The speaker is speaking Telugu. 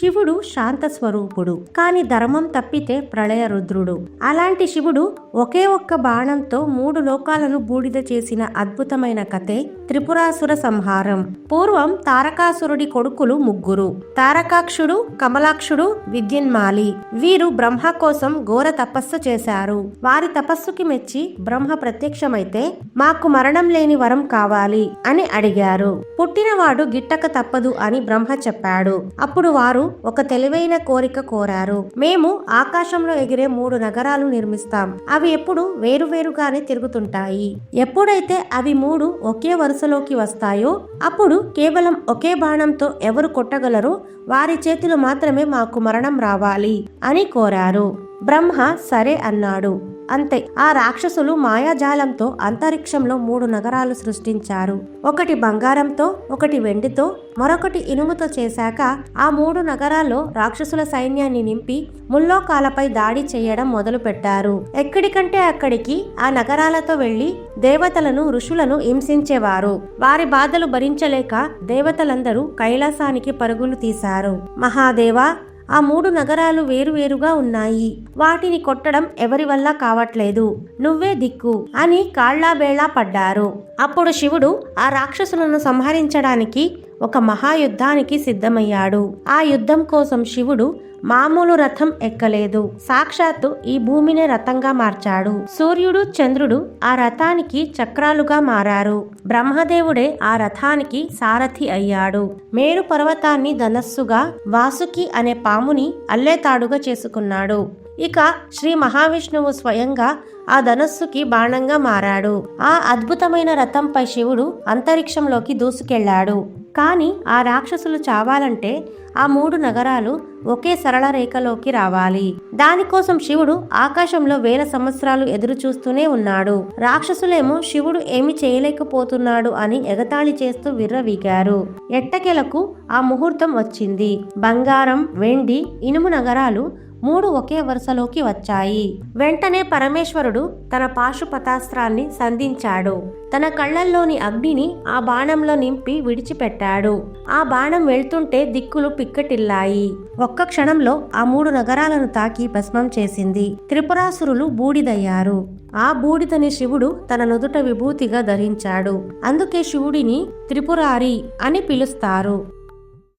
శివుడు శాంత స్వరూపుడు కాని ధర్మం తప్పితే ప్రళయ రుద్రుడు. అలాంటి శివుడు ఒకే ఒక్క బాణంతో మూడు లోకాలను బూడిద చేసిన అద్భుతమైన కథే త్రిపురాసుర సంహారం. పూర్వం తారకాసురుడి కొడుకులు ముగ్గురు. తారకాక్షుడు కమలాక్షుడు విద్యున్మాలి. వీరు బ్రహ్మ కోసం ఘోర తపస్సు చేశారు. వారి తపస్సుకి మెచ్చి బ్రహ్మ ప్రత్యక్షమైతే మాకు మరణం లేని వరం కావాలి అని అడిగారు. పుట్టినవాడు గిట్టక తప్పదు అని బ్రహ్మ చెప్పాడు. అప్పుడు వారు ఒక తెలివైన కోరిక కోరారు. మేము ఆకాశంలో ఎగిరే మూడు నగరాలు నిర్మిస్తాం. అవి ఎప్పుడు వేరువేరుగానే తిరుగుతుంటాయి. ఎప్పుడైతే అవి మూడు ఒకే వరుసలోకి వస్తాయో అప్పుడు కేవలం ఒకే బాణంతో ఎవరు కొట్టగలరో వారి చేతిలో మాత్రమే మాకు మరణం రావాలి అని కోరారు. బ్రహ్మ సరే అన్నాడు. అంతే ఆ రాక్షసులు మాయాజాలంతో అంతరిక్షంలో మూడు నగరాలు సృష్టించారు. ఒకటి బంగారంతో ఒకటి వెండితో మరొకటి ఇనుముతో చేశాక ఆ మూడు నగరాల్లో రాక్షసుల సైన్యాన్ని నింపి ముల్లోకాలపై దాడి చేయడం మొదలు పెట్టారు ఎక్కడికంటే అక్కడికి ఆ నగరాలతో వెళ్ళి దేవతలను ఋషులను హింసించేవారు. వారి బాధలు భరించలేక దేవతలందరూ కైలాసానికి పరుగులు తీశారు. మహాదేవా ఆ మూడు నగరాలు వేరువేరుగా ఉన్నాయి. వాటిని కొట్టడం ఎవరి వల్ల కావట్లేదు. నువ్వే దిక్కు అని కాళ్ళాబేళా పడ్డారు. అప్పుడు శివుడు ఆ రాక్షసులను సంహరించడానికి ఒక మహాయుద్ధానికి సిద్ధమయ్యాడు. ఆ యుద్ధం కోసం శివుడు మామూలు రథం ఎక్కలేదు. సాక్షాత్తు ఈ భూమిని రథంగా మార్చాడు. సూర్యుడు చంద్రుడు ఆ రథానికి చక్రాలుగా మారారు. బ్రహ్మదేవుడే ఆ రథానికి సారథి అయ్యాడు. మేరు పర్వతాన్ని ధనస్సుగా వాసుకి అనే పాముని అల్లేతాడుగా చేసుకున్నాడు. ఇక శ్రీ మహావిష్ణువు స్వయంగా ఆ ధనస్సుకి బాణంగా మారాడు. ఆ అద్భుతమైన రథంపై శివుడు అంతరిక్షంలోకి దూసుకెళ్ళాడు. కానీ ఆ రాక్షసులు చావాలంటే ఆ మూడు నగరాలు ఒకే సరళ రేఖలోకి రావాలి. దానికోసం శివుడు ఆకాశంలో వేల సంవత్సరాలు ఎదురు చూస్తూనే ఉన్నాడు. రాక్షసులేమో శివుడు ఏమి చేయలేకపోతున్నాడు అని ఎగతాళి చేస్తూ విర్రవీగారు. ఎట్టకెలకు ఆ ముహూర్తం వచ్చింది. బంగారం వెండి ఇనుము నగరాలు మూడు ఒకే వరుసలోకి వచ్చాయి. వెంటనే పరమేశ్వరుడు తన పాశుపతాస్త్రాన్ని సంధించాడు. తన కళ్ళల్లోని అగ్నిని ఆ బాణంలో నింపి విడిచిపెట్టాడు. ఆ బాణం వెళ్తుంటే దిక్కులు పిక్కటిల్లాయి. ఒక్క క్షణంలో ఆ మూడు నగరాలను తాకి భస్మం చేసింది. త్రిపురాసురులు బూడిదయ్యారు. ఆ బూడిదని శివుడు తన నుదుట విభూతిగా ధరించాడు. అందుకే శివుడిని త్రిపురారి అని పిలుస్తారు.